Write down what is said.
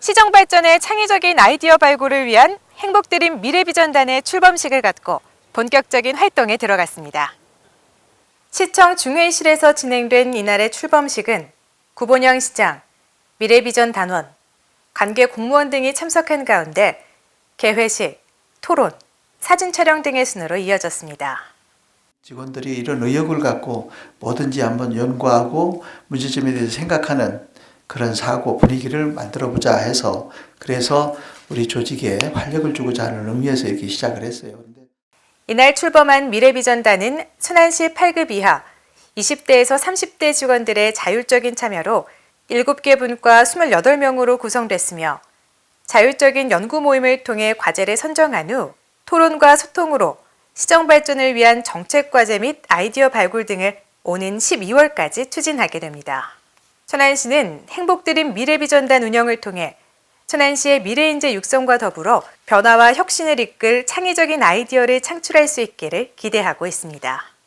시정 발전의 창의적인 아이디어 발굴을 위한 행복드림 미래비전단의 출범식을 갖고 본격적인 활동에 들어갔습니다. 시청 중회의실에서 진행된 이날의 출범식은 구본영 시장, 미래비전 단원, 관계 공무원 등이 참석한 가운데 개회식, 토론, 사진 촬영 등의 순으로 이어졌습니다. 직원들이 이런 의욕을 갖고 뭐든지 한번 연구하고 문제점에 대해서 생각하는 그런 사고 분위기를 만들어 보자 해서 그래서 우리 조직에 활력을 주고자 하는 의미에서 이렇게 시작을 했어요. 이날 출범한 미래비전단은 천안시 8급 이하 20대에서 30대 직원들의 자율적인 참여로 7개 분과 28명으로 구성됐으며 자율적인 연구 모임을 통해 과제를 선정한 후 토론과 소통으로 시정 발전을 위한 정책 과제 및 아이디어 발굴 등을 오는 12월까지 추진하게 됩니다. 천안시는 행복드림 미래비전단 운영을 통해 천안시의 미래인재 육성과 더불어 변화와 혁신을 이끌 창의적인 아이디어를 창출할 수 있기를 기대하고 있습니다.